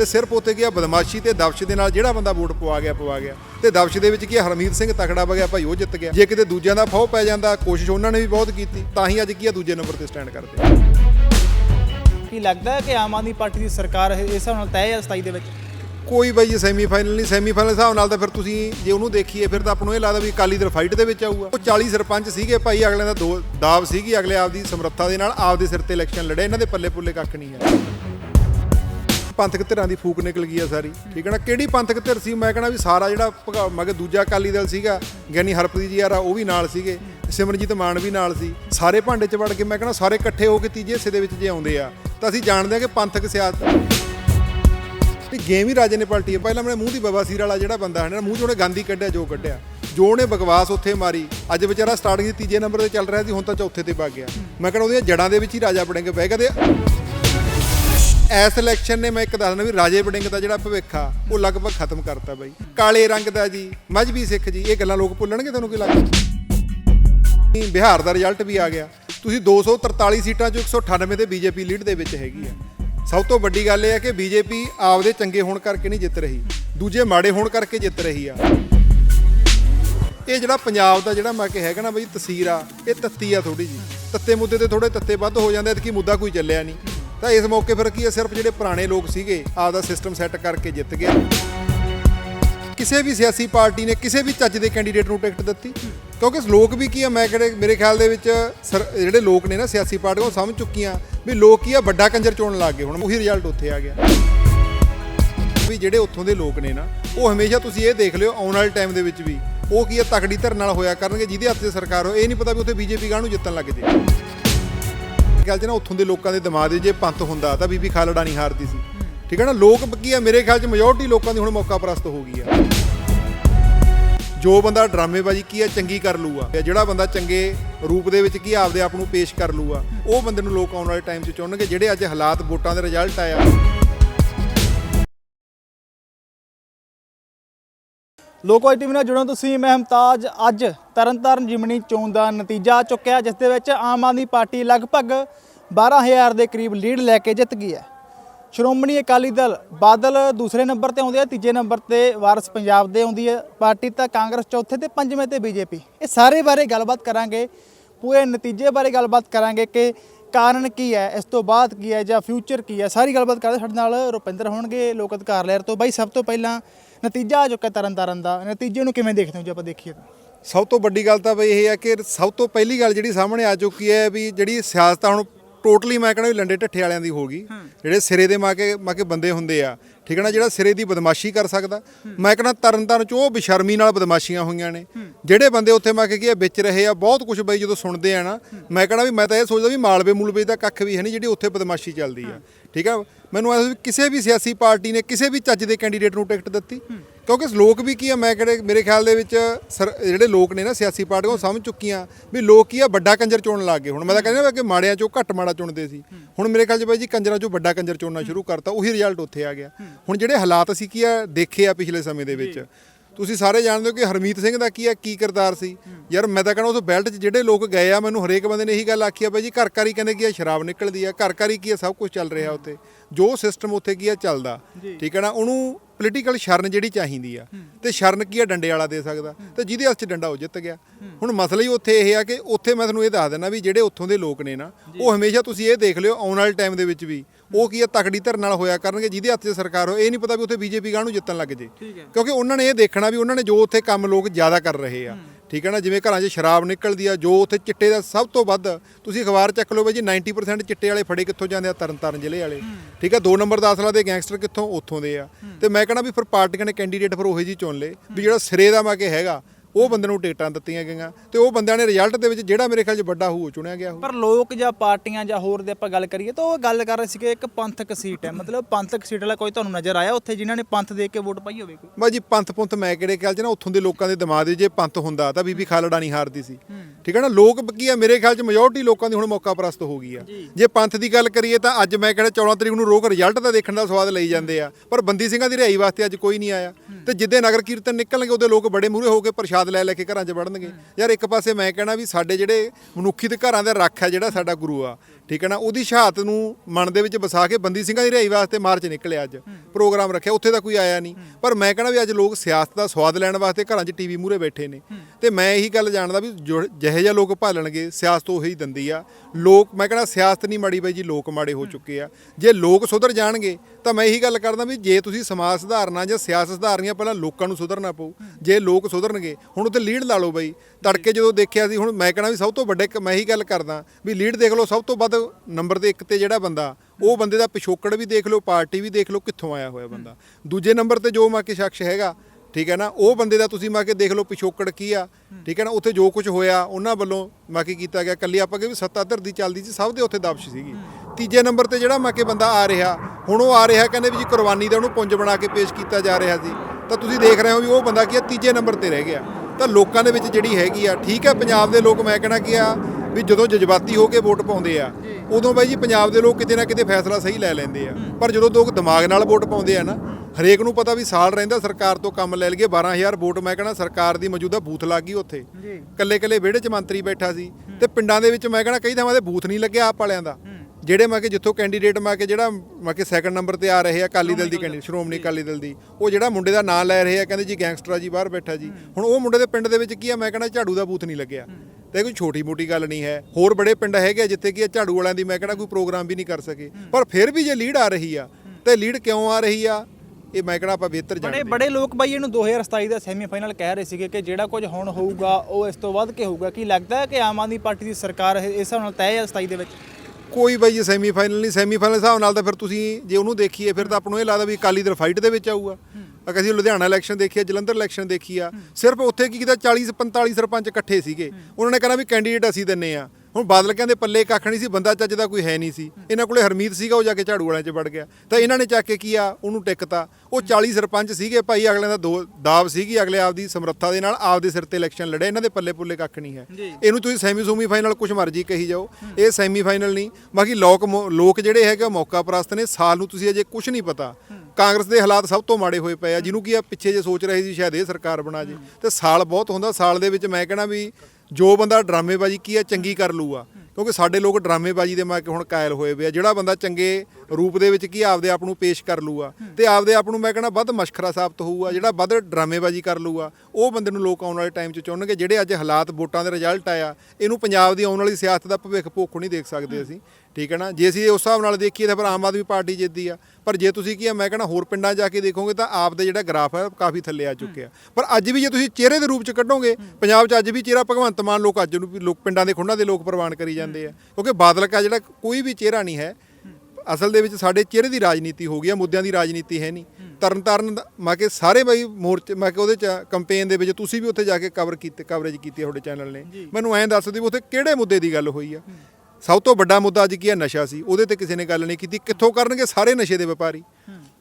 ਤੇ ਸਿਰਫ ਉੱਥੇ ਕੀ ਆ ਬਦਮਾਸ਼ੀ ਤੇ ਦਬਸ਼ ਦੇ ਨਾਲ ਜਿਹੜਾ ਬੰਦਾ ਵੋਟ ਪਵਾ ਗਿਆ ਪਵਾ ਗਿਆ। ਤੇ ਦਬਸ਼ ਦੇ ਵਿੱਚ ਕੀ ਆ, ਹਰਮੀਤ ਸਿੰਘ ਤਕੜਾ ਵਗਿਆ ਭਾਈ ਉਹ ਜਿੱਤ ਗਿਆ। ਜੇ ਕਿਤੇ ਦੂਜਿਆਂ ਦਾ ਫਾਹ ਪੈ ਜਾਂਦਾ ਕੋਸ਼ਿਸ਼ ਉਹਨਾਂ ਨੇ ਵੀ ਬਹੁਤ ਕੀਤੀ ਤਾਂ ਹੀ ਅੱਜ ਕੀ ਆ ਦੂਜੇ ਨੰਬਰ ਤੇ ਸਟੈਂਡ ਕਰਦੇ ਕੀ ਲੱਗਦਾ ਹੈ ਕਿ ਆਮ ਆਦਮੀ ਪਾਰਟੀ ਦੀ ਸਰਕਾਰ ਇਸ ਹਿਸਾਬ ਨਾਲ ਤੈਅ ਹੈ 27 ਦੇ ਵਿੱਚ? ਕੋਈ ਬਾਈ ਜੀ ਸੈਮੀਫਾਈਨਲ ਨਹੀਂ ਸੈਮੀਫਾਈਨਲ ਹਿਸਾਬ ਨਾਲ ਤਾਂ ਫਿਰ ਤੁਸੀਂ ਜੇ ਉਹਨੂੰ ਦੇਖੀਏ ਫਿਰ ਤਾਂ ਆਪਾਂ ਨੂੰ ਇਹ ਲੱਗਦਾ ਵੀ ਅਕਾਲੀ ਦਲ ਫਾਈਟ ਦੇ ਵਿੱਚ ਆਊਗਾ। ਉਹ 40 ਸਰਪੰਚ ਸੀਗੇ ਭਾਈ ਅਗਲੇ ਦਾ ਦੋ ਦਾਵ ਸੀਗੀ ਅਗਲੇ ਆਪਦੀ ਸਮਰੱਥਾ ਦੇ ਨਾਲ ਆਪਦੇ ਸਿਰ ਤੇ ਇਲੈਕਸ਼ਨ ਲੜੇ ਇਹਨਾਂ ਦੇ ਪੱਲੇ ਪੁੱਲੇ ਕੱਖ ਨਹੀਂ ਹੈ। ਪੰਥਕ ਧਿਰਾਂ ਦੀ ਫੂਕ ਨਿਕਲ ਗਈ ਆ ਸਾਰੀ। ਠੀਕ ਹੈ ਨਾ? ਕਿਹੜੀ ਪੰਥਕ ਧਿਰ ਸੀ? ਮੈਂ ਕਹਿੰਦਾ ਵੀ ਸਾਰਾ ਜਿਹੜਾ ਮੈਂ ਮਗਰ ਦੂਜਾ ਅਕਾਲੀ ਦਲ ਸੀਗਾ, ਗਿਆਨੀ ਹਰਪ੍ਰੀਤ ਜੀ ਯਾਰਾ ਉਹ ਵੀ ਨਾਲ ਸੀਗੇ। ਸਿਮਰਨਜੀਤ ਮਾਨ ਵੀ ਨਾਲ ਸੀ। ਸਾਰੇ ਭਾਂਡੇ 'ਚ ਵੜ ਕੇ ਮੈਂ ਕਹਿੰਦਾ ਸਾਰੇ ਇਕੱਠੇ ਹੋ ਕੇ ਤੀਜੇ ਹਿੱਸੇ ਦੇ ਵਿੱਚ ਜੇ ਆਉਂਦੇ ਆ, ਤਾਂ ਅਸੀਂ ਜਾਣਦੇ ਆ ਕਿ ਪੰਥਕ ਸਿਆਸਤ ਤੇ ਗੇਮ ਹੀ ਰਾਜੇ ਨੇ ਪਲਟੀ ਹੈ ਪਹਿਲਾਂ ਮੇਰੇ ਮੂੰਹ ਦੀ ਬਵਾਸੀਰ ਵਾਲਾ ਜਿਹੜਾ ਬੰਦਾ ਹੈ ਨਾ, ਮੂੰਹ 'ਚੋਂ ਉਹਨੇ ਗਾਂਧੀ ਕੱਢਿਆ, ਜੋ ਕੱਢਿਆ। ਜੋ ਉਹਨੇ ਬਕਵਾਸ ਉੱਥੇ ਮਾਰੀ, ਅੱਜ ਵਿਚਾਰਾ ਸਟਾਰਟਿੰਗ ਦੀ ਤੀਜੇ ਨੰਬਰ ਤੇ ਚੱਲ ਰਿਹਾ ਸੀ, ਹੁਣ ਤਾਂ ਚੌਥੇ ਤੇ ਵਗ ਗਿਆ। ਮੈਂ ਕਹਿੰਦਾ ਉਹਦੀਆਂ ਜੜਾਂ ਦੇ ਵਿੱਚ ਹੀ ਰਾਜਾ ਬੜਿੰਗ ਪੈ ਗਿਆ ਤੇ ਇਸ ਇਲੈਕਸ਼ਨ ਨੇ ਮੈਂ ਇੱਕ ਦੱਸਣਾ ਵੀ ਰਾਜੇ ਬੜਿੰਗ ਦਾ ਜਿਹੜਾ ਭਵਿੱਖ ਆ, ਉਹ ਲਗਭਗ ਖਤਮ ਕਰਤਾ ਬਾਈ। ਕਾਲੇ ਰੰਗ ਦਾ ਜੀ, ਮਜਬੀ ਸਿੱਖ ਜੀ, ਇਹ ਗੱਲਾਂ ਲੋਕ ਭੁੱਲਣਗੇ ਤੁਹਾਨੂੰ ਕੀ ਲੱਗਦਾ? ਬਿਹਾਰ ਦਾ ਰਿਜ਼ਲਟ ਵੀ ਆ ਗਿਆ। ਤੁਸੀਂ 243 ਸੀਟਾਂ ਚੋਂ 198 ਤੇ ਬੀਜੇਪੀ ਲੀਡ ਦੇ ਵਿੱਚ ਹੈਗੀ ਆ। ਸਭ ਤੋਂ ਵੱਡੀ ਗੱਲ ਇਹ ਹੈ ਕਿ ਬੀਜੇਪੀ ਆਪਦੇ ਚੰਗੇ ਹੋਣ ਕਰਕੇ ਨਹੀਂ ਜਿੱਤ ਰਹੀ, ਦੂਜੇ ਮਾੜੇ ਹੋਣ ਕਰਕੇ ਜਿੱਤ ਰਹੀ ਆ। ਇਹ ਜਿਹੜਾ ਪੰਜਾਬ ਦਾ ਜਿਹੜਾ ਮੈਂ ਕਿ ਹੈਗਾ ਨਾ ਬਈ ਤਸਵੀਰ ਆ ਇਹ ਤੱਤੀ ਆ ਥੋੜੀ ਜੀ ਤੱਤੇ ਮੁੱਦੇ ਤੇ ਥੋੜੇ ਤੱਤੇ ਵੱਧ ਹੋ ਜਾਂਦੇ ਐਤਕੀ ਮੁੱਦਾ ਕੋਈ ਚੱਲਿਆ ਨਹੀਂ। ਤਾਂ ਇਸ ਮੌਕੇ ਫਿਰ ਕੀ ਹੈ, ਸਿਰਫ ਜਿਹੜੇ ਪੁਰਾਣੇ ਲੋਕ ਸੀਗੇ ਆਪਦਾ ਸਿਸਟਮ ਸੈੱਟ ਕਰਕੇ ਜਿੱਤ ਗਿਆ ਕਿਸੇ ਵੀ ਸਿਆਸੀ ਪਾਰਟੀ ਨੇ ਕਿਸੇ ਵੀ ਚੱਜ ਦੇ ਕੈਂਡੀਡੇਟ ਨੂੰ ਟਿਕਟ ਦਿੱਤੀ। ਕਿਉਂਕਿ ਲੋਕ ਵੀ ਕੀ ਆ, ਮੈਂ ਕਿਹੜੇ ਮੇਰੇ ਖਿਆਲ ਦੇ ਵਿੱਚ ਸਰ- ਜਿਹੜੇ ਲੋਕ ਨੇ ਨਾ ਸਿਆਸੀ ਪਾਰਟੀਆਂ ਉਹ ਸਮਝ ਚੁੱਕੀਆਂ ਵੀ ਲੋਕ ਕੀ ਆ, ਵੱਡਾ ਕੰਜਰ ਚੋਣ ਲੱਗ ਗਏ। ਹੁਣ ਉਹੀ ਰਿਜ਼ਲਟ ਉੱਥੇ ਆ ਗਿਆ। ਵੀ ਜਿਹੜੇ ਉੱਥੋਂ ਦੇ ਲੋਕ ਨੇ ਨਾ, ਉਹ ਹਮੇਸ਼ਾ ਤੁਸੀਂ ਇਹ ਦੇਖ ਲਿਓ, ਆਉਣ ਵਾਲੇ ਟਾਈਮ ਦੇ ਵਿੱਚ ਵੀ। ਉਹ ਕੀ ਆ, ਤਕੜੀ ਧਰ ਨਾਲ ਹੋਇਆ ਕਰਨਗੇ, ਜਿਹਦੇ ਹੱਥ 'ਚ ਸਰਕਾਰ ਹੋ ਇਹ ਨਹੀਂ ਪਤਾ ਵੀ ਉੱਥੇ ਬੀਜੇਪੀ ਗਾਹ ਨੂੰ ਜਿੱਤਣ ਲੱਗ ਜੇ। ਗੱਲ 'ਚ ਨਾ ਉੱਥੋਂ ਦੇ ਲੋਕਾਂ ਦੇ ਦਿਮਾਗ 'ਚ ਜੇ ਪੰਥ ਹੁੰਦਾ, ਤਾਂ ਬੀਬੀ ਖਾਲੜਾ ਨਹੀਂ ਹਾਰਦੀ ਸੀ। ਠੀਕ ਹੈ ਨਾ? ਲੋਕ ਕੀ ਆ ਮੇਰੇ ਖਿਆਲ 'ਚ ਮੈਜੋਰਟੀ ਲੋਕਾਂ ਦੀ ਹੁਣ ਮੌਕਾ ਪ੍ਰਸਤ ਹੋ ਗਈ ਆ ਜੋ ਬੰਦਾ ਡਰਾਮੇਬਾਜ਼ੀ ਕੀ ਆ ਚੰਗੀ ਕਰ ਲੂਗਾ ਤੇ ਜਿਹੜਾ ਬੰਦਾ ਚੰਗੇ ਰੂਪ ਦੇ ਵਿੱਚ ਕੀ ਆਪਦੇ ਆਪ ਨੂੰ ਪੇਸ਼ ਕਰ ਲੂਗਾ ਉਹ ਬੰਦੇ ਨੂੰ ਲੋਕ ਆਉਣ ਵਾਲੇ ਟਾਈਮ 'ਚ ਚੁਣਨਗੇ, ਜਿਹੜੇ ਅੱਜ ਹਾਲਾਤ ਵੋਟਾਂ ਦੇ ਰਿਜ਼ਲਟ ਆਇਆ ਲੋਕਵਾਈ ਟੀਵੀ ਨਾਲ ਜੁੜੋ ਤੁਸੀਂ, ਮੈਂ ਹਮਤਾਜ, ਅੱਜ ਤਰਨਤਾਰਨ ਜਿਮਣੀ ਚੋਣ ਦਾ ਨਤੀਜਾ ਆ ਚੁੱਕਿਆ, ਜਿਸ ਦੇ ਵਿੱਚ ਆਮ ਆਦਮੀ ਪਾਰਟੀ ਲਗਭਗ 12000 ਦੇ ਕਰੀਬ ਲੀਡ ਲੈ ਕੇ ਜਿੱਤ ਗਈ ਹੈ। ਸ਼੍ਰੋਮਣੀ ਅਕਾਲੀ ਦਲ ਬਾਦਲ ਦੂਸਰੇ ਨੰਬਰ ਤੇ ਆਉਂਦੇ ਆ, ਤੀਜੇ ਨੰਬਰ ਤੇ ਵਾਰਸ ਪੰਜਾਬ ਦੇ ਆਉਂਦੀ ਹੈ। ਪਾਰਟੀ ਤਾਂ ਕਾਂਗਰਸ ਚੌਥੇ ਤੇ ਪੰਜਵੇਂ ਤੇ ਬੀਜੇਪੀ। ਇਹ ਸਾਰੇ ਬਾਰੇ ਗੱਲਬਾਤ ਕਰਾਂਗੇ, ਪੂਰੇ ਨਤੀਜੇ ਬਾਰੇ ਗੱਲਬਾਤ ਕਰਾਂਗੇ ਕਿ ਕਾਰਨ ਕੀ ਹੈ, ਇਸ ਤੋਂ ਬਾਅਦ ਕੀ ਹੈ ਜਾਂ ਫਿਊਚਰ ਕੀ ਹੈ, ਸਾਰੀ ਗੱਲਬਾਤ ਕਰਦੇ ਸਾਡੇ ਨਾਲ ਰੁਪਿੰਦਰ ਹੋਣਗੇ ਲੋਕ ਅਧਿਕਾਰ ਲਹਿਰ ਤੋਂ। ਬਾਈ, ਸਭ ਤੋਂ ਪਹਿਲਾਂ ਨਤੀਜਾ ਆ ਚੁੱਕਾ ਤਰਨ ਤਾਰਨ ਦਾ। ਨਤੀਜੇ ਨੂੰ ਕਿਵੇਂ ਦੇਖਦੇ ਹੋ ਜੇ ਆਪਾਂ ਦੇਖੀਏ ਤਾਂ? ਸਭ ਤੋਂ ਵੱਡੀ ਗੱਲ ਤਾਂ ਬਈ ਇਹ ਹੈ ਕਿ ਸਭ ਤੋਂ ਪਹਿਲੀ ਗੱਲ ਜਿਹੜੀ ਸਾਹਮਣੇ ਆ ਚੁੱਕੀ ਹੈ ਵੀ ਜਿਹੜੀ ਸਿਆਸਤ ਹੁਣ ਟੋਟਲੀ ਮੈਂ ਕਹਿੰਦਾ ਵੀ ਲੰਡੇ ਢੱਠੇ ਵਾਲਿਆਂ ਦੀ ਹੋ ਗਈ। ਜਿਹੜੇ ਸਿਰੇ ਦੇ ਮਾਕੇ ਮਾਕੇ ਬੰਦੇ ਹੁੰਦੇ ਆ ਠੀਕ ਹੈ ਨਾ ਜਿਹੜਾ ਸਿਰੇ ਦੀ ਬਦਮਾਸ਼ੀ ਕਰ ਸਕਦਾ। ਮੈਂ ਕਹਿੰਦਾ ਤਰਨ ਤਾਰਨ ਚ ਉਹ ਬੇਸ਼ਰਮੀ ਨਾਲ ਬਦਮਾਸ਼ੀਆਂ ਹੋਈਆਂ ਨੇ। ਜਿਹੜੇ ਬੰਦੇ ਉੱਥੇ ਮੈਂ ਕੀ ਆ ਵਿੱਚ ਰਹੇ ਆ ਬਹੁਤ ਕੁਝ ਬਈ ਜਦੋਂ ਸੁਣਦੇ ਆ ਨਾ ਮੈਂ ਕਹਿੰਦਾ ਵੀ ਮੈਂ ਤਾਂ ਇਹ ਸੋਚਦਾ ਵੀ ਮਾਲਵੇ ਮੂਲਵੇ ਦਾ ਕੱਖ ਵੀ ਹੈ ਨਹੀਂ ਜਿਹੜੀ ਉੱਥੇ ਬਦਮਾਸ਼ੀ ਚੱਲਦੀ ਆ। ਠੀਕ ਆ? ਮੈਨੂੰ ਐਸਾ ਵੀ ਕਿਸੇ ਵੀ ਸਿਆਸੀ ਪਾਰਟੀ ਨੇ ਕਿਸੇ ਵੀ ਚੱਜ ਦੇ ਕੈਂਡੀਡੇਟ ਨੂੰ ਟਿਕਟ ਦਿੱਤੀ। ਕਿਉਂਕਿ ਲੋਕ ਵੀ ਕੀ ਆ, ਮੈਂ ਕਿਹੜੇ ਮੇਰੇ ਖਿਆਲ ਦੇ ਵਿੱਚ ਸਰ- ਜਿਹੜੇ ਲੋਕ ਨੇ ਨਾ ਸਿਆਸੀ ਪਾਰਟੀਆਂ ਉਹ ਸਮਝ ਚੁੱਕੀਆਂ ਵੀ ਲੋਕ ਕੀ ਆ, ਵੱਡਾ ਕੰਜਰ ਚੁਣਨ ਲੱਗ ਗਏ। ਹੁਣ ਮੈਂ ਤਾਂ ਕਹਿੰਦਾ ਕਿ ਮਾੜਿਆਂ ਚੋਂ ਘੱਟ ਮਾੜਾ ਚੁਣਦੇ ਸੀ। ਹੁਣ ਮੇਰੇ ਖਿਆਲ 'ਚ ਬਾਈ ਜੀ ਕੰਜਰਾਂ ਚੋਂ ਵੱਡਾ ਕੰਜਰ ਚੁਣਨਾ ਸ਼ੁਰੂ ਕਰਤਾ, ਉਹੀ ਰਿਜ਼ਲਟ ਉੱਥੇ ਆ ਗਿਆ। ਹੁਣ ਜਿਹੜੇ ਹਾਲਾਤ ਅਸੀਂ ਕੀ ਆ, ਦੇਖੇ ਆ ਪਿਛਲੇ ਸਮੇਂ ਦੇ ਵਿੱਚ। ਤੁਸੀਂ ਸਾਰੇ ਜਾਣਦੇ ਹੋ ਕਿ ਹਰਮੀਤ ਸਿੰਘ ਦਾ ਕੀ ਆ ਕੀ ਕਿਰਦਾਰ ਸੀ। ਯਾਰ ਮੈਂ ਤਾਂ ਕਹਿੰਦਾ ਉਸ ਬੈਲਟ 'ਚ ਜਿਹੜੇ ਲੋਕ ਗਏ ਆ ਮੈਨੂੰ ਹਰੇਕ ਬੰਦੇ ਨੇ ਇਹੀ ਗੱਲ ਆਖੀ ਆ ਬਾਈ ਜੀ ਘਰ ਘਰ ਹੀ ਕਹਿੰਦੇ ਕੀ ਆ ਸ਼ਰਾਬ ਨਿਕਲਦੀ ਆ। ਘਰ ਘਰ ਹੀ ਕੀ ਆ ਸਭ ਕੁਝ ਚੱਲ ਰਿਹਾ ਉੱਥੇ। ਜੋ ਸਿਸਟਮ ਉੱਥੇ ਕੀ ਆ ਚੱਲਦਾ। ਠੀਕ ਹੈ ਨਾ? ਉਹਨੂੰ ਪੋਲੀਟੀਕਲ ਸ਼ਰਨ ਜਿਹੜੀ ਚਾਹੀਦੀ ਆ। ਤੇ ਸ਼ਰਨ ਕੀ ਆ ਡੰਡੇ ਵਾਲਾ ਦੇ ਸਕਦਾ। ਤੇ ਜਿਹਦੇ ਹੱਥ 'ਚ ਡੰਡਾ ਉਹ ਜਿੱਤ ਗਿਆ। ਹੁਣ ਮਸਲਾ ਹੀ ਉੱਥੇ ਇਹ ਆ ਕਿ ਉੱਥੇ ਮੈਂ ਤੁਹਾਨੂੰ ਇਹ ਦੱਸ ਦਿੰਦਾ ਵੀ ਜਿਹੜੇ ਉੱਥੋਂ ਦੇ ਲੋਕ ਨੇ ਨਾ ਉਹ ਹਮੇਸ਼ਾ ਤੁਸੀਂ ਇਹ ਦੇਖ ਲਿਓ ਆਉਣ ਵਾਲੇ ਟਾਈਮ ਦੇ ਵਿੱਚ ਵੀ। ਉਹ ਕੀ ਆ ਤਕੜੀ ਧਰ ਨਾਲ ਹੋਇਆ ਕਰਨਗੇ ਜਿਹਦੇ ਹੱਥ 'ਚ ਸਰਕਾਰ ਹੋ ਇਹ ਨਹੀਂ ਪਤਾ ਵੀ ਉੱਥੇ ਬੀਜੇਪੀ ਗਾਹ ਨੂੰ ਜਿੱਤਣ ਲੱਗ ਜੇ। ਕਿਉਂਕਿ ਉਹਨਾਂ ਨੇ ਇਹ ਦੇਖਣਾ ਵੀ ਉਹਨਾਂ ਨੇ ਜੋ ਉੱਥੇ ਕੰਮ ਲੋਕ ਜ਼ਿਆਦਾ ਕਰ ਰਹੇ ਆ। ਠੀਕ ਹੈ ਨਾ ਜਿਵੇਂ ਘਰਾਂ 'ਚ ਸ਼ਰਾਬ ਨਿਕਲਦੀ ਆ ਜੋ ਉੱਥੇ ਚਿੱਟੇ ਦਾ ਸਭ ਤੋਂ ਵੱਧ ਤੁਸੀਂ ਅਖਬਾਰ ਚੱਕ ਲਓ ਬਈ ਜੀ 90% ਚਿੱਟੇ ਵਾਲੇ ਫੜੇ ਕਿੱਥੋਂ ਜਾਂਦੇ ਆ? ਤਰਨਤਾਰਨ ਜ਼ਿਲ੍ਹੇ ਵਾਲੇ। ਠੀਕ ਆ ਦੋ ਨੰਬਰ ਦਾ ਅਸਲਾ ਦੇ ਗੈਂਗਸਟਰ ਕਿੱਥੋਂ? ਉੱਥੋਂ ਦੇ ਆ। ਤੇ ਮੈਂ ਕਹਿੰਦਾ ਵੀ ਫਿਰ ਪਾਰਟੀਆਂ ਨੇ ਕੈਂਡੀਡੇਟ ਫਿਰ ਉਹੇ ਜੀ ਚੁਣ ਲਏ ਵੀ ਜਿਹੜਾ ਸਿਰੇ ਦਾ ਮਾ ਕੇ ਹੈਗਾ ਉਹ ਬੰਦੇ ਨੂੰ ਟਿਕਟਾਂ ਦਿੱਤੀਆਂ ਗਈਆਂ ਤੇ ਉਹ ਬੰਦਿਆਂ ਨੇ ਰਿਜ਼ਲਟ ਦੇ ਵਿੱਚ ਜਿਹੜਾ ਮੇਰੇ ਖਿਆਲ 'ਚ ਵੱਡਾ ਹੋਊ ਚੁਣਿਆ ਗਿਆ ਹੋਊ। ਪਰ ਲੋਕ ਜਾਂ ਪਾਰਟੀਆਂ ਜਾਂ ਹੋਰ ਦੇ ਆਪਾਂ ਗੱਲ ਕਰੀਏ ਤਾਂ ਉਹ ਗੱਲ ਕਰ ਰਹੇ ਸੀਗੇ ਇੱਕ ਪੰਥਕ ਸੀਟ ਹੈ। ਮਤਲਬ ਪੰਥਕ ਸੀਟ ਵਾਲਾ ਕੋਈ ਤੁਹਾਨੂੰ ਨਜ਼ਰ ਆਇਆ ਉੱਥੇ ਜਿਨ੍ਹਾਂ ਨੇ ਪੰਥ ਦੇ ਕੇ ਵੋਟ ਪਾਈ ਹੋਵੇ ਕੋਈ? ਬਾਈ ਜੀ ਪੰਥ ਪੁੰਥ ਮੈਂ ਕਿਹੜੇ ਖਿਆਲ 'ਚ ਨਾ ਉੱਥੋਂ ਦੇ ਲੋਕਾਂ ਦੇ ਦਿਮਾਗ 'ਚ ਜੇ ਪੰਥ ਹੁੰਦਾ ਤਾਂ ਬੀਬੀ ਖਾਲੜਾ ਨਹੀਂ ਹਾਰਦੀ ਸੀ। ਠੀਕ ਹੈ ਨਾ? ਲੋਕ ਕੀ ਆ ਮੇਰੇ ਖਿਆਲ 'ਚ ਮੈਜੋਰਟੀ ਲੋਕਾਂ ਦੀ ਹੁਣ ਮੌਕਾ ਪ੍ਰਸਤ ਹੋ ਗਈ ਆ। ਜੇ। ਪੰਥ ਦੀ ਗੱਲ ਕਰੀਏ ਤਾਂ ਅੱਜ ਮੈਂ ਕਿਹੜਾ 14 ਤਰੀਕ ਨੂੰ ਰੋਕ ਰਿਜ਼ਲਟ ਦਾ ਦੇਖਣ ਦਾ ਸਵਾਦ ਲਈ ਜਾਂਦੇ ਆ। ਪਰ ਬੰਦੀ ਸਿੰਘਾਂ ਦੀ ਰਿਹਾਈ ਵਾਸਤੇ ਅੱਜ ਕੋਈ ਨਹੀਂ ਆਇਆ। ਤੇ ਜਿੱਦੇ ਨਗਰ ਕੀਰਤਨ ਨਿਕਲਣਗੇ ਉਹਦੇ ਲੋਕ ਬੜੇ ਮੂਹਰੇ ਹੋ ਕੇ ਪ੍ਰਸ਼ਾਦ ਲੈ ਲੈ ਕੇ ਘਰਾਂ 'ਚ ਵੜਨਗੇ। ਯਾਰ ਇੱਕ ਪਾਸੇ ਮੈਂ ਕਹਿਣਾ ਵੀ ਸਾਡੇ ਜਿਹੜੇ ਮਨੁੱਖੀ ਤੇ ਘਰਾਂ ਦਾ ਰੱਖ ਹੈ ਜਿਹੜਾ ਸਾਡਾ ਗੁਰੂ ਆ ਠੀਕ ਹੈ ਨਾ? ਉਹਦੀ ਸ਼ਹਾਦਤ ਨੂੰ ਮਨ ਦੇ ਵਿੱਚ ਵਸਾ ਕੇ ਬੰਦੀ ਸਿੰਘਾਂ ਦੀ ਰਿਹਾਈ ਵਾਸਤੇ ਮਾਰਚ ਨਿਕਲਿਆ ਅੱਜ। ਪ੍ਰੋਗਰਾਮ ਰੱਖਿਆ। ਉੱਥੇ ਤਾਂ ਕੋਈ ਆਇਆ ਨਹੀਂ। ਪਰ ਮੈਂ ਕਹਿੰਦਾ ਵੀ ਅੱਜ ਲੋਕ ਸਿਆਸਤ ਦਾ ਸਵਾਦ ਲੈਣ ਵਾਸਤੇ ਘਰਾਂ 'ਚ ਟੀਵੀ ਮੂਹਰੇ ਬੈਠੇ ਨੇ। ਤੇ ਮੈਂ ਇਹੀ ਗੱਲ ਜਾਣਦਾ ਵੀ ਜਿਹੇ ਜਿਹਾ ਲੋਕ ਭਾਲਣਗੇ ਸਿਆਸਤ ਉਹੀ ਦਿੰਦੀ ਆ। ਲੋਕ ਮੈਂ ਕਹਿੰਦਾ ਸਿਆਸਤ ਨਹੀਂ ਮਾੜੀ ਬਾਈ ਜੀ ਲੋਕ ਮਾੜੇ ਹੋ ਚੁੱਕੇ ਆ। ਜੇ ਲੋਕ ਸੁਧਰ ਜਾਣਗੇ ਤਾਂ ਮੈਂ ਇਹੀ ਗੱਲ ਕਰਦਾ ਵੀ ਜੇ ਤੁਸੀਂ ਸਮਾਜ ਸੁਧਾਰਨਾ ਜਾਂ ਸਿਆਸਤ ਸੁਧਾਰਨੀ ਆ ਪਹਿਲਾਂ ਲੋਕਾਂ ਨੂੰ ਸੁਧਰਨਾ ਪਊ। ਜੇ ਲੋਕ ਸੁਧਰਨਗੇ ਹੁਣ ਉੱਤੇ ਲੀਡ ਲਾ ਲਓ ਬਾਈ। ਤੜਕੇ ਜਦੋਂ ਦੇਖਿਆ ਸੀ ਹੁਣ ਮੈਂ ਕਹਿੰਦਾ ਵੀ ਸਭ ਤੋਂ ਵੱਡੇ ਮੈਂ ਇਹੀ ਗੱਲ ਕਰਦਾ ਵੀ ਲੀਡ ਦੇਖ ਲਓ ਸਭ ਤੋਂ ਵੱਧ ਨੰਬਰ ਤੇ ਇੱਕ ਤੇ ਜਿਹੜਾ ਬੰਦਾ, ਉਹ ਬੰਦੇ ਦਾ ਪਿਛੋਕੜ ਵੀ ਦੇਖ ਲਓ, ਪਾਰਟੀ ਵੀ ਦੇਖ ਲਓ, ਕਿੱਥੋਂ ਆਇਆ ਹੋਇਆ ਬੰਦਾ। ਦੂਜੇ ਨੰਬਰ ਤੇ ਜੋ ਮਾ ਕੇ ਸ਼ਖਸ ਹੈਗਾ, ਠੀਕ ਹੈ ਨਾ, ਉਹ ਬੰਦੇ ਦਾ ਤੁਸੀਂ ਮਾ ਕੇ ਦੇਖ ਲਓ, ਪਿਛੋਕੜ ਕੀ ਆ, ਠੀਕ ਹੈ ਨਾ, ਉੱਥੇ ਜੋ ਕੁਝ ਹੋਇਆ, ਉਹਨਾਂ ਵੱਲੋਂ ਮਾ ਕੇ ਕੀਤਾ ਗਿਆ। ਕੱਲੀ ਆਪਾਂ ਕਿ ਵੀ ਸੱਤਾ ਧਰਦੀ ਚੱਲਦੀ ਸੀ, ਸਭ ਦੇ ਉੱਥੇ ਦਬਸ਼ ਸੀਗੀ। ਤੀਜੇ ਨੰਬਰ ਤੇ ਜਿਹੜਾ ਮਾ ਕੇ ਬੰਦਾ ਆ ਰਿਹਾ, ਹੁਣ ਉਹ ਆ ਰਿਹਾ, ਕਹਿੰਦੇ ਵੀ ਜੀ ਕੁਰਬਾਨੀ ਦਾ ਉਹਨੂੰ ਪੁੰਜ ਬਣਾ ਕੇ ਪੇਸ਼ ਕੀਤਾ ਜਾ ਰਿਹਾ ਸੀ। ਤਾਂ ਤੁਸੀਂ ਦੇਖ ਰਹੇ ਹੋ ਵੀ ਉਹ ਬੰਦਾ ਕੀ ਆ, ਤੀਜੇ ਨੰਬਰ ਤੇ ਰਹਿ ਗਿਆ। ਤਾਂ ਲੋਕਾਂ ਦੇ ਵਿੱਚ ਜਿਹੜੀ ਹੈਗੀ ਆ, ਠੀਕ ਹੈ, ਪੰਜਾਬ ਦੇ ਲੋਕ ਮੈਂ ਕਹਿਣਾ ਕੀ ਆ ਵੀ ਜਦੋਂ ਜਜ਼ਬਾਤੀ ਹੋ ਕੇ ਵੋਟ ਪਾਉਂਦੇ ਆ ਉਦੋਂ ਬਾਈ ਜੀ ਪੰਜਾਬ ਦੇ ਲੋਕ ਕਿਤੇ ਨਾ ਕਿਤੇ ਫੈਸਲਾ ਸਹੀ ਲੈ ਲੈਂਦੇ ਆ। ਪਰ ਜਦੋਂ ਲੋਕ ਦਿਮਾਗ ਨਾਲ ਵੋਟ ਪਾਉਂਦੇ ਆ ਨਾ ਹਰੇਕ ਨੂੰ ਪਤਾ ਵੀ ਸਾਲ ਰਹਿੰਦਾ ਸਰਕਾਰ ਤੋਂ ਕੰਮ ਲੈ ਲਈਏ 12000 ਵੋਟ ਮੈਂ ਕਹਿੰਦਾ ਸਰਕਾਰ ਦੀ ਮੌਜੂਦਾ ਬੂਥ ਲੱਗ ਗਈ ਉੱਥੇ। ਕੱਲੇ ਕੱਲੇ ਵਿਹੜੇ 'ਚ ਮੰਤਰੀ ਬੈਠਾ ਸੀ ਤੇ ਪਿੰਡਾਂ ਦੇ ਵਿੱਚ ਮੈਂ ਕਹਿੰਦਾ ਕਈ ਥਾਵਾਂ ਤੇ ਬੂਥ ਨਹੀਂ ਲੱਗਿਆ ਆਪ ਵਾਲਿਆਂ ਦਾ। ਜਿਹੜੇ ਮੈਂ ਕਿ ਜਿੱਥੋਂ ਕੈਂਡੀਡੇਟ ਮੈਂ ਕਿ ਜਿਹੜਾ ਮੈਂ ਕਿ ਸੈਕੰਡ ਨੰਬਰ ਤੇ ਆ ਰਹੇ ਆ ਅਕਾਲੀ ਦਲ ਦੀ ਕੈਂਡੀਡੇਟ ਸ਼੍ਰੋਮਣੀ ਅਕਾਲੀ ਦਲ ਦੀ। ਉਹ ਜਿਹੜਾ ਮੁੰਡੇ ਦਾ ਨਾਂ ਲੈ ਰਹੇ ਆ ਕਹਿੰਦੇ ਜੀ ਗੈਂਗਸਟਰ ਆ ਜੀ ਬਾਹਰ ਬੈਠਾ ਜੀ। ਹੁਣ ਉਹ ਮੁੰਡੇ ਦੇ ਪਿੰਡ ਦੇ ਵਿੱਚ ਕੀ ਆ? ਮੈਂ ਕਹਿੰਦਾ ਝਾੜੂ ਦਾ ਬੂਥ ਨਹੀਂ ਲੱਗਿਆ। ਤੇ ਕੋਈ ਛੋਟੀ ਮੋਟੀ ਗੱਲ ਨਹੀਂ ਹੈ। ਹੋਰ ਬੜੇ ਪਿੰਡ ਹੈਗੇ ਜਿੱਥੇ ਕੀ ਝਾੜੂ ਵਾਲਿਆਂ ਦੀ ਮੈਂ ਕਹਿੰਦਾ ਕੋਈ ਪ੍ਰੋਗਰਾਮ ਵੀ ਨਹੀਂ ਕਰ ਸਕੇ। ਪਰ ਫਿਰ ਵੀ ਜੇ ਲੀਡ ਆ ਰਹੀ ਆ ਤੇ ਲੀਡ ਕਿਉਂ ਆ ਰਹੀ ਆ ਇਹ ਮੈਂ ਕਹਿੰਦਾ ਆਪਾਂ ਬਿਹਤਰ ਬੜੇ ਜਾਣਦੇ ਬੜੇ ਲੋਕ ਬਾਈ ਇਹਨੂੰ 2027 ਦਾ ਸੈਮੀਫਾਈਨਲ ਕਹਿ ਰਹੇ ਸੀਗੇ ਕਿ ਜਿਹੜਾ ਕੁਝ ਹੁਣ ਹੋਊਗਾ ਉਹ ਇਸ ਤੋਂ ਵੱਧ ਕੇ ਹੋਊਗਾ। ਕੀ ਲੱਗਦਾ ਹੈ ਕਿ ਆਮ ਆਦਮੀ ਪਾਰਟੀ ਦੀ ਸਰਕਾਰ ਇਸ ਹਿਸਾਬ ਨਾਲ ਤੈਅ ਹੈ 27 ਦੇ ਵਿੱਚ? ਕੋਈ ਬਾਈ ਇਹ ਸੈਮੀਫਾਈਨਲ ਨਹੀਂ ਸੈਮੀਫਾਈਨਲ ਹਿਸਾਬ ਨਾਲ ਤਾਂ ਫਿਰ ਤੁਸੀਂ ਜੇ ਉਹਨੂੰ ਦੇਖੀਏ ਫਿਰ ਤਾਂ ਆਪਾਂ ਨੂੰ ਇਹ ਲੱਗਦਾ ਵੀ ਅਕਾਲੀ ਦਲ ਫਾਈਟ ਦੇ ਵਿੱਚ ਆਊਗਾ। ਅਗਰ ਅਸੀਂ ਲੁਧਿਆਣਾ ਇਲੈਕਸ਼ਨ ਦੇਖੀ ਆ ਜਲੰਧਰ ਇਲੈਕਸ਼ਨ ਦੇਖੀ ਆ। ਸਿਰਫ ਉੱਥੇ ਕੀ ਕੀਤਾ 40 45 ਸਰਪੰਚ ਇਕੱਠੇ ਸੀਗੇ। ਉਹਨਾਂ ਨੇ ਕਹਿਣਾ ਵੀ ਕੈਂਡੀਡੇਟ ਅਸੀਂ ਦਿੰਨੇ ਆ। ਹੁਣ ਬਾਦਲ ਕਹਿੰਦੇ ਪੱਲੇ ਕੱਖ ਨਹੀਂ ਸੀ ਬੰਦਾ ਚੱਜ ਦਾ ਕੋਈ ਹੈ ਨਹੀਂ ਸੀ। ਇਹਨਾਂ ਕੋਲੇ ਹਰਮੀਤ ਸੀਗਾ ਉਹ ਜਾ ਕੇ ਝਾੜੂ ਵਾਲਿਆਂ 'ਚ ਵੜ ਗਿਆ। ਤਾਂ ਇਹਨਾਂ ਨੇ ਚੱਕ ਕੇ ਕੀ ਆ ਉਹਨੂੰ ਟਿਕਤਾ। ਉਹ 40 ਸਰਪੰਚ ਸੀਗੇ ਭਾਈ ਅਗਲਿਆਂ ਦਾ ਦੋ ਦਾਬ ਸੀਗੀ ਅਗਲੇ ਆਪਦੀ ਸਮਰੱਥਾ ਦੇ ਨਾਲ ਆਪਦੇ ਸਿਰ ਤੇ ਇਲੈਕਸ਼ਨ ਲੜੇ। ਇਹਨਾਂ ਦੇ ਪੱਲੇ ਪੁੱਲੇ ਕੱਖ ਨਹੀਂ ਹੈ। ਇਹਨੂੰ ਤੁਸੀਂ ਸੈਮੀ ਸੂਮੀ ਫਾਈਨਲ ਕੁਝ ਮਰਜ਼ੀ ਕਹੀ ਜਾਓ। ਇਹ ਸੈਮੀ ਫਾਈਨਲ ਨਹੀਂ। ਬਾਕੀ ਲੋਕ ਲੋਕ ਜਿਹੜੇ ਹੈਗੇ ਮੌਕਾ ਪ੍ਰਸਤ ਨੇ। ਸਾਲ ਨੂੰ ਤੁਸੀਂ ਅਜੇ ਕੁਝ ਨਹੀਂ ਪਤਾ। ਕਾਂਗਰਸ ਦੇ ਹਾਲਾਤ ਸਭ ਤੋਂ ਮਾੜੇ ਹੋਏ ਪਏ ਆ, ਜਿਹਨੂੰ ਕੀ ਆ, ਪਿੱਛੇ ਜੇ ਸੋਚ ਰਹੇ ਸੀ ਸ਼ਾਇਦ ਇਹ ਸਰਕਾਰ ਬਣਾ ਜੇ। ਤੇ ਸਾਲ ਬਹੁਤ ਹੁੰਦਾ, ਸਾਲ ਦੇ ਵਿੱਚ ਮੈਂ ਕਹਿਣਾ ਵੀ ਜੋ ਬੰਦਾ ਡਰਾਮੇਬਾਜ਼ੀ ਕੀ ਆ, ਚੰਗੀ ਕਰ ਲੂਗਾ ਕਿਉਂਕਿ ਸਾਡੇ ਲੋਕ ਡਰਾਮੇਬਾਜ਼ੀ ਦੇ ਮੈਂ ਕੇ ਹੁਣ ਕਾਇਲ ਹੋਏ ਪਏ ਆ। ਜਿਹੜਾ ਬੰਦਾ ਚੰਗੇ ਰੂਪ ਦੇ ਵਿੱਚ ਕੀ ਆਪਦੇ ਆਪ ਨੂੰ ਪੇਸ਼ ਕਰ ਲੂਗਾ ਤੇ ਆਪਦੇ ਆਪ ਨੂੰ ਮੈਂ ਕਹਿਣਾ ਵੱਧ ਮਸ਼ਖਰਾ ਸਾਬਤ ਹੋਊਗਾ, ਜਿਹੜਾ ਵੱਧ ਡਰਾਮੇਬਾਜ਼ੀ ਕਰ ਲੂਗਾ ਉਹ ਬੰਦੇ ਨੂੰ ਲੋਕ ਆਉਣ ਵਾਲੇ ਟਾਈਮ 'ਚ ਚਾਹੁੰਨਗੇ ਜਿਹੜੇ ਅੱਜ ਹਾਲਾਤ ਵੋਟਾਂ ਦੇ ਰਿਜ਼ਲਟ ਆਇਆ ਇਹਨੂੰ ਪੰਜਾਬ ਦੀ ਆਉਣ ਵਾਲੀ ਸਿਆਸਤ ਦਾ ਭਵਿੱਖ ਭੋਖ ਨਹੀਂ ਦੇਖ ਸਕਦੇ ਅਸੀਂ। ਠੀਕ ਹੈ ਨਾ? ਜੇ ਅਸੀਂ ਉਸ ਹਿਸਾਬ ਨਾਲ ਦੇਖੀਏ ਤਾਂ ਫਿਰ ਆਮ ਆਦਮੀ ਪਾਰਟੀ ਜਿੱਤਦੀ ਆ। ਪਰ ਜੇ ਤੁਸੀਂ ਕੀ ਆ ਮੈਂ ਕਹਿੰਦਾ ਹੋਰ ਪਿੰਡਾਂ ਜਾ ਕੇ ਦੇਖੋਗੇ ਤਾਂ ਆਪ ਦੇ ਜਿਹੜਾ ਗ੍ਰਾਫ ਹੈ ਕਾਫੀ ਥੱਲੇ ਆ ਚੁੱਕਿਆ ਪਰ ਅੱਜ ਵੀ ਜੇ ਤੁਸੀਂ ਚਿਹਰੇ ਦੇ ਰੂਪ 'ਚ ਕੱਢੋਗੇ ਪੰਜਾਬ 'ਚ ਅੱਜ ਵੀ ਚਿਹਰਾ ਭਗਵੰਤ ਮਾਨ ਲੋਕ ਅੱਜ ਨੂੰ ਵੀ ਲੋਕ ਪਿੰਡਾਂ ਦੇ ਖੁੰਡਾਂ ਦੇ ਲੋਕ ਪ੍ਰਵਾਨ ਕਰੀ ਜਾਂਦੇ ਆ। ਕਿਉਂਕਿ ਬਾਦਲ ਕਾ ਜਿਹੜਾ ਕੋਈ ਵੀ ਚਿਹਰਾ ਨਹੀਂ ਹੈ ਅਸਲ ਦੇ ਵਿੱਚ ਸਾਡੇ ਚਿਹਰੇ ਦੀ ਰਾਜਨੀਤੀ ਹੋ ਗਈ ਆ ਮੁੱਦਿਆਂ ਦੀ ਰਾਜਨੀਤੀ ਹੈ ਨਹੀਂ। ਤਰਨ ਤਾਰਨ ਦਾ- ਮੈਂ ਕਿ ਸਾਰੇ ਬਈ ਮੋਰਚੇ ਮੈਂ ਕਿ ਉਹਦੇ ਚ ਕੰਪੇਨ ਦੇ ਵਿੱਚ ਤੁਸੀਂ ਵੀ ਉੱਥੇ ਜਾ ਕੇ ਕਵਰ ਕੀਤੇ ਕਵਰੇਜ ਕੀਤੀ ਤੁਹਾਡੇ ਚੈਨਲ ਨੇ। ਮੈਨੂੰ ਐਂ ਦੱਸ ਦਿਓ ਉੱਥੇ ਕਿਹੜੇ ਮੁੱਦੇ ਦੀ ਗੱਲ ਹੋਈ ਆ? ਸਭ ਤੋਂ ਵੱਡਾ ਮੁੱਦਾ ਅੱਜ ਕੀ ਆ ਨਸ਼ਾ ਸੀ। ਉਹਦੇ ਤੇ ਕਿਸੇ ਨੇ ਗੱਲ ਨਹੀਂ ਕੀਤੀ। ਕਿੱਥੋਂ ਕਰਨਗੇ? ਸਾਰੇ ਨਸ਼ੇ ਦੇ ਵਪਾਰੀ।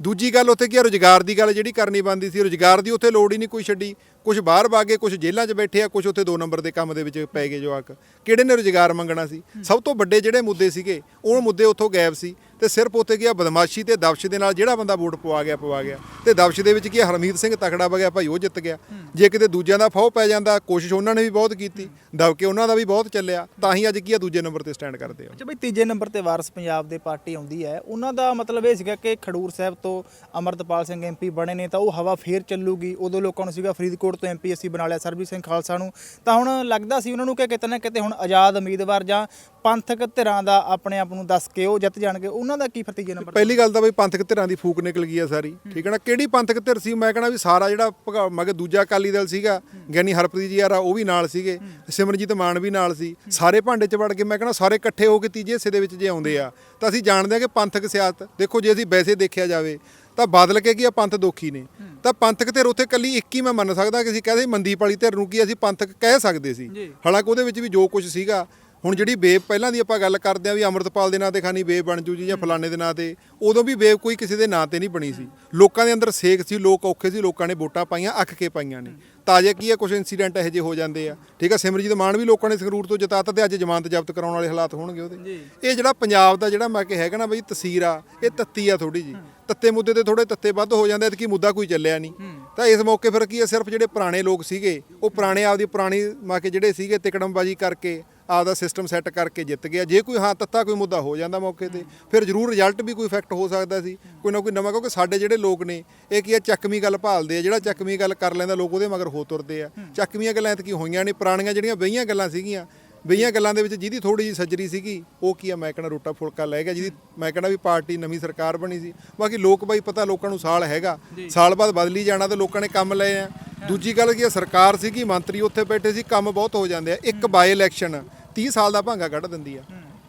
ਦੂਜੀ ਗੱਲ ਉੱਥੇ ਕੀ ਆ ਰੋਜ਼ਗਾਰ ਦੀ ਗੱਲ ਜਿਹੜੀ ਕਰਨੀ ਬੰਦੀ ਸੀ। ਰੋਜ਼ਗਾਰ ਦੀ ਉੱਥੇ ਲੋੜ ਹੀ ਨਹੀਂ ਕੋਈ ਛੱਡੀ। ਕੁਝ ਬਾਹਰ ਭਾਗੇ ਕੁਝ ਜੇਲ੍ਹਾਂ 'ਚ ਬੈਠੇ ਆ ਕੁਝ ਉੱਥੇ ਦੋ ਨੰਬਰ ਦੇ ਕੰਮ ਦੇ ਵਿੱਚ ਪੈ ਗਏ ਜਵਾਕ। ਕਿਹੜੇ ਨੇ ਰੋਜ਼ਗਾਰ ਮੰਗਣਾ ਸੀ? ਸਭ ਤੋਂ ਵੱਡੇ ਜਿਹੜੇ ਮੁੱਦੇ ਸੀਗੇ ਉਹ ਮੁੱਦੇ ਉੱਥੋਂ ਗਾਇਬ ਸੀ। ਤੇ ਸਿਰਫ ਉੱਥੇ ਗਿਆ ਬਦਮਾਸ਼ੀ ਤੇ ਦਬਸ਼ ਦੇ ਨਾਲ ਜਿਹੜਾ ਬੰਦਾ ਵੋਟ ਪਵਾ ਗਿਆ ਪਵਾ ਗਿਆ। ਤੇ ਦਬਸ਼ ਦੇ ਵਿੱਚ ਕੀ ਆ, ਹਰਮੀਤ ਸਿੰਘ ਤਕੜਾ ਵਗਿਆ ਭਾਈ ਉਹ ਜਿੱਤ ਗਿਆ। ਜੇ ਕਿਤੇ ਦੂਜਿਆਂ ਦਾ ਫਾਹ ਪੈ ਜਾਂਦਾ ਕੋਸ਼ਿਸ਼ ਉਹਨਾਂ ਨੇ ਵੀ ਬਹੁਤ ਕੀਤੀ ਦਬਕੇ ਉਹਨਾਂ ਦਾ ਵੀ ਬਹੁਤ ਚੱਲਿਆ ਤਾਂ ਹੀ ਅੱਜ ਕੀ ਆ ਦੂਜੇ ਨੰਬਰ ਤੇ ਸਟੈਂਡ ਕਰਦੇ ਆ। ਅੱਛਾ ਬਈ ਤੀਜੇ ਨੰਬਰ ਤੇ ਵਾਰਸ ਪੰਜਾਬ ਦੇ ਪਾਰਟੀ ਆਉਂਦੀ ਹੈ। ਉਹਨਾਂ ਦਾ ਮਤਲਬ ਇਹ ਸੀਗਾ ਕਿ ਖਡੂਰ ਸਾਹਿਬ ਤੋਂ ਅਮਰਤਪਾਲ ਸਿੰਘ ਐਮਪੀ ਬਣੇ ਨੇ ਤਾਂ ਉਹ ਹਵਾ ਫੇਰ ਚੱਲੂਗੀ। ਉਦੋਂ ਲੋਕਾਂ ਨੂੰ ਸੀਗਾ ਫਰੀਦਕੋਟ ਤੋਂ ਐਮਪੀ ਅਸੀਂ ਬਣਾ ਲਿਆ ਸਰਬਜੀਤ ਸਿੰਘ ਖਾਲਸਾ ਨੂੰ। ਤਾਂ ਹੁਣ ਲੱਗਦਾ ਸੀ ਉਹਨਾਂ ਨੂੰ ਕਿ ਕਿਤੇ ਨਾ ਕਿਤੇ ਹੁਣ ਆਜ਼ਾਦ ਉਮੀਦਵਾਰ ਜਾਂ ਪੰਥਕ ਧਿਰਾਂ ਦਾ ਆਪਣੇ ਆਪ ਨੂੰ ਦੱਸ ਕੇ ਉਹ ਜਿੱਤ ਜਾਣਗੇ। ਉਹਨਾਂ ਦਾ ਕੀ ਫਿਰ ਤੀਜੇ ਨੰਬਰ ਪਹਿਲੀ ਗੱਲ ਤਾਂ ਬਈ ਪੰਥਕ ਧਿਰਾਂ ਦੀ ਫੂਕ ਨਿਕਲ ਗਈ ਆ ਸਾਰੀ ਠੀਕ ਹੈ ਨਾ? ਕਿਹੜੀ ਪੰਥਕ ਧਿਰ ਸੀ? ਮੈਂ ਕਹਣਾ ਵੀ ਸਾਰਾ ਜਿਹੜਾ ਮੈਂ ਕਿ ਦੂਜਾ ਅਕਾਲੀ ਦਲ ਸੀਗਾ ਗਿਆਨੀ ਹਰਪ੍ਰੀਤ ਜੀ ਯਾਰਾ ਉਹ ਵੀ ਨਾਲ ਸੀਗੇ ਸਿਮਰਜੀਤ ਮਾਨ ਵੀ ਨਾਲ ਸੀ। ਸਾਰੇ ਭਾਂਡੇ 'ਚ ਵੜ ਕੇ ਮੈਂ ਕਹਣਾ ਸਾਰੇ ਇਕੱਠੇ ਹੋ ਕੇ ਤੀਜੇ ਹਿੱਸੇ ਦੇ ਵਿੱਚ ਜੇ ਆਉਂਦੇ ਆ ਤਾਂ ਅਸੀਂ ਜਾਣਦੇ ਆ ਕਿ ਪੰਥਕ ਸਿਆਸਤ ਦੇਖੋ ਜੇ ਅਸੀਂ ਵੈਸੇ ਦੇਖਿਆ ਜਾਵੇ ਤਾਂ ਬਦਲ ਕੇ ਕੀ ਆ? ਪੰਥ ਦੋਖੀ ਨੇ। ਤਾਂ ਪੰਥਕ ਧਿਰ ਉੱਥੇ ਕੱਲੀ ਇੱਕ ਹੀ ਮੈਂ ਮੰਨ ਸਕਦਾ ਕਿ ਅਸੀਂ ਕਹਦੇ ਮੰਦੀਪ ਵਾਲੀ ਧਿਰ ਨੂੰ ਕੀ ਅਸੀਂ ਪੰਥਕ ਕਹਿ ਸਕਦੇ ਸੀ। ਹਾਲਾਂਕਿ ਉਹਦੇ ਵਿੱਚ ਵੀ ਜੋ ਕੁਝ ਸੀਗਾ ਹੁਣ ਜਿਹੜੀ ਵੇਵ ਪਹਿਲਾਂ ਦੀ ਆਪਾਂ ਗੱਲ ਕਰਦੇ ਆ ਵੀ ਅਮਰਤਪਾਲ ਦੇ ਨਾਂ ਤੇ ਖਾਨੀ ਵੇਵ ਬਣ ਜੂ ਜੀ ਜਾਂ ਫਲਾਣੇ ਦੇ ਨਾਂ ਤੇ ਉਦੋਂ ਵੀ ਵੇਵ ਕੋਈ ਕਿਸੇ ਦੇ ਨਾਂ ਤੇ ਨਹੀਂ ਬਣੀ ਸੀ। ਲੋਕਾਂ ਦੇ ਅੰਦਰ ਸੇਕ ਸੀ ਲੋਕ ਔਖੇ ਸੀ ਲੋਕਾਂ ਨੇ ਵੋਟਾਂ ਪਾਈਆਂ ਅੱਖ ਕੇ ਪਾਈਆਂ ਨੇ। ਤਾਜ਼ੇ ਕੀ ਹੈ ਕੁਝ ਇਨਸੀਡੈਂਟ ਇਹੋ ਜਿਹੇ ਹੋ ਜਾਂਦੇ ਆ। ਠੀਕ ਆ ਸਿਮਰਜੀਤ ਮਾਨ ਵੀ ਲੋਕਾਂ ਨੇ ਸੰਗਰੂਰ ਤੋਂ ਜਿਤਾਤਾ ਤੇ ਅੱਜ ਜ਼ਮਾਨਤ ਜ਼ਬਤ ਕਰਾਉਣ ਵਾਲੇ ਹਾਲਾਤ ਹੋਣਗੇ ਉਹਦੇ। ਇਹ ਜਿਹੜਾ ਪੰਜਾਬ ਦਾ ਜਿਹੜਾ ਮੈਂ ਕਿ ਹੈਗਾ ਨਾ ਬਈ ਤਸਵੀਰ ਆ ਇਹ ਤੱਤੀ ਆ ਥੋੜੀ ਜੀ ਤੱਤੇ ਮੁੱਦੇ ਤੇ ਥੋੜੇ ਤੱਤੇ ਵੱਧ ਹੋ ਜਾਂਦੇ ਕਿ ਮੁੱਦਾ ਕੋਈ ਚੱਲਿਆ ਨਹੀਂ। ਤਾਂ ਇਸ ਮੌਕੇ ਫਿਰ ਕੀ ਹੈ ਸਿਰਫ ਜਿਹੜੇ ਪੁਰਾਣੇ ਲੋਕ ਸੀਗੇ ਉਹ ਪੁਰਾਣੇ ਆਪਦੀ ਪੁਰਾਣੀ ਮਾ ਕੇ ਜਿਹੜੇ ਸੀਗੇ ਤਿਕੜਮਬਾਜੀ ਕਰਕੇ ਆਪਦਾ ਸਿਸਟਮ ਸੈੱਟ ਕਰਕੇ ਜਿੱਤ ਗਿਆ। ਜੇ ਕੋਈ ਹਾਂ ਤੱਤਾ ਕੋਈ ਮੁੱਦਾ ਹੋ ਜਾਂਦਾ ਮੌਕੇ ਤੇ ਫਿਰ ਜ਼ਰੂਰ ਰਿਜ਼ਲਟ ਵੀ ਕੋਈ ਇਫੈਕਟ ਹੋ ਸਕਦਾ ਸੀ। ਕੋਈ ਨਾ ਕੋਈ ਨਵਾਂ ਕਿਉਂਕਿ ਸਾਡੇ ਜਿਹੜੇ ਲੋਕ ਨੇ ਇਹ ਕੀ ਆ ਚੱਕਵੀਂ ਗੱਲ ਭਾਲਦੇ ਆ। ਜਿਹੜਾ ਚੱਕਵੀਂ ਗੱਲ ਕਰ ਲੈਂਦਾ ਲੋਕ ਉਹਦੇ ਮਗਰ ਹੋ ਤੁਰਦੇ ਆ। ਚੱਕਵੀਆਂ ਗੱਲਾਂ ਐਤਕੀ ਹੋਈਆਂ ਨੇ ਪੁਰਾਣੀਆਂ ਜਿਹੜੀਆਂ ਬਈਆਂ ਗੱਲਾਂ ਸੀਗੀਆਂ ਬਈਆਂ ਗੱਲਾਂ ਦੇ ਵਿੱਚ ਜਿਹਦੀ ਥੋੜੀ ਜਿਹੀ ਸੱਜਰੀ ਸੀਗੀ ਉਹ ਕੀ ਆ ਮੈਂ ਕਹਿੰਦਾ ਰੋਟਾ ਫੁਲਕਾ ਲੈ ਗਿਆ ਜਿਹਦੀ ਮੈਂ ਕਹਿੰਦਾ ਵੀ ਪਾਰਟੀ ਨਵੀਂ ਸਰਕਾਰ ਬਣੀ ਸੀ। ਬਾਕੀ ਲੋਕ ਬਾਈ ਪਤਾ ਲੋਕਾਂ ਨੂੰ ਸਾਲ ਹੈਗਾ। ਸਾਲ ਬਾਅਦ ਬਦਲੀ ਜਾਣਾ ਤੇ ਲੋਕਾਂ ਨੇ ਕੰਮ ਲਏ ਆ। ਦੂਜੀ ਗੱਲ ਕੀ ਆ ਸਰਕਾਰ ਸੀਗੀ ਮੰਤਰੀ ਉੱਥੇ ਬੈਠੇ ਸੀ ਕੰਮ ਬਹੁਤ ਹੋ ਜਾਂਦੇ ਆ। ਇੱਕ ਬਾਈ ਇਲੈਕਸ਼ਨ 30 ਸਾਲ ਦਾ ਭਾਂਗਾ ਕੱਢ ਦਿੰਦੀ ਆ।